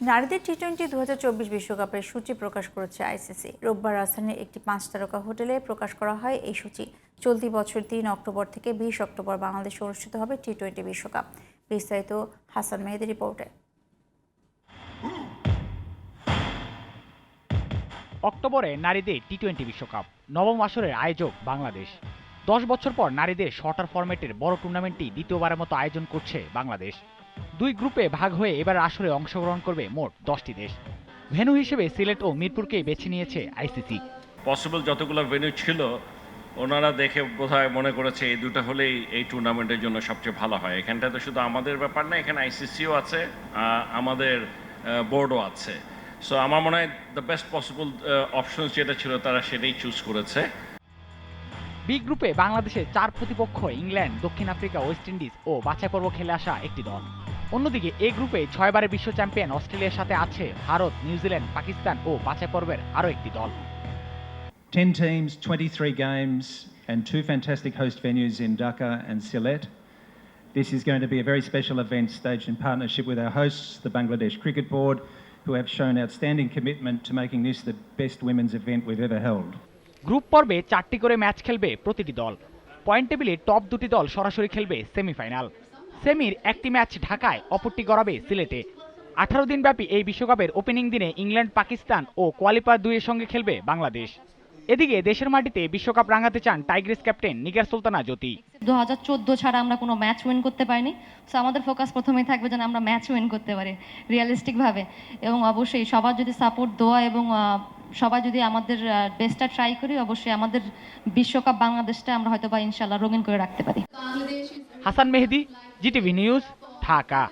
নারীদের T twenty দু বিশ্বকাপের সূচি প্রকাশ করেছে আইসিসি রোববার রাজধানীর একটি পাঁচ তারকা হোটেলে প্রকাশ করা হয় এই সূচি। চলতি বছর তিন অক্টোবর থেকে বিশ অক্টোবর বাংলাদেশে অনুষ্ঠিত হবে টি টোয়েন্টি বিশ্বকাপ। বিস্তারিত হাসান মেহেদি রিপোর্টে। অক্টোবরে নারীদের টি টোয়েন্টি বিশ্বকাপ, নবম আসরের আয়োজক বাংলাদেশ। দশ বছর পর নারীদের শর্টার ফরম্যাটের বড় টুর্নামেন্টটি দ্বিতীয়বারের মতো আয়োজন করছে বাংলাদেশ। দুই গ্রুপে ভাগ হয়ে এবার আসরে অংশগ্রহণ করবে মোট দশটি দেশ। ভেন্যু হিসেবে সিলেট ও মিরপুরকেই বেছে নিয়েছে আইসিসি। পসিবল যতগুলো ভেন্যু ছিল, ওনারা দেখে বোধহয় মনে করেছে এই দুটো হলেই এই টুর্নামেন্টের জন্য সবচেয়ে ভালো হয়। এখানটাতে শুধু আমাদের ব্যাপার না, এখানে আইসিসিও আছে আমাদের বোর্ডও আছে। সো আমার মনে হয় দ্য বেস্ট পসিবল অপশন যেটা ছিল তারা সেটাই চুজ করেছে। বি গ্রুপে বাংলাদেশের চার প্রতিপক্ষ ইংল্যান্ড দক্ষিণ আফ্রিকা ওয়েস্ট ইন্ডিজ ও বাছাই পর্ব খেলে আসা একটি দল অন্যদিকে এ গ্রুপে ছয়বারের বিশ্ব চ্যাম্পিয়ন অস্ট্রেলিয়ার সাথে আছে ভারত নিউজিল্যান্ড পাকিস্তান ও বাছাই পর্বের আরও একটি দল 10 teams, 23 games, and two fantastic host venues in Dhaka and Sylhet. This is going to be a very special event staged in partnership with our hosts, the Bangladesh Cricket Board, who have shown outstanding commitment to making this the best women's event we've ever held. Group পর্বে চারটি করে match খেলবে প্রতিটি দল। Point টেবিলে top দুটি দল সরাসরি খেলবে সেমিফাইনাল। সেমির একটি ম্যাচ ঢাকায়, অপরটি গড়াবে সিলেটে। আঠারো দিনব্যাপী এই বিশ্বকাপের ওপেনিং দিনে ইংল্যান্ড, পাকিস্তান ও কোয়ালিফায়ার দুইয়ের সঙ্গে খেলবে বাংলাদেশ। এদিকে দেশের মাটিতে বিশ্বকাপ রাঙাতে চান টাইগ্রেস ক্যাপ্টেন নিগার সুলতানা জ্যোতি। দু হাজার চোদ্দ ছাড়া আমরা কোনো ম্যাচ উইন করতে পারিনি। সো আমাদের ফোকাস প্রথমেই থাকবে যেন আমরা ম্যাচ উইন করতে পারি, রিয়েলিস্টিকভাবে। এবং অবশ্যই সবার যদি সাপোর্ট দেওয়া এবং সবাই যদি আমাদের বেস্টটা ট্রাই করি, অবশ্যই আমাদের বিশ্বকাপ বাংলাদেশটা আমরা হয়তো বা ইনশাল্লাহ রঙিন করে রাখতে পারি। Hasan Mehedi GTV news Dhaka.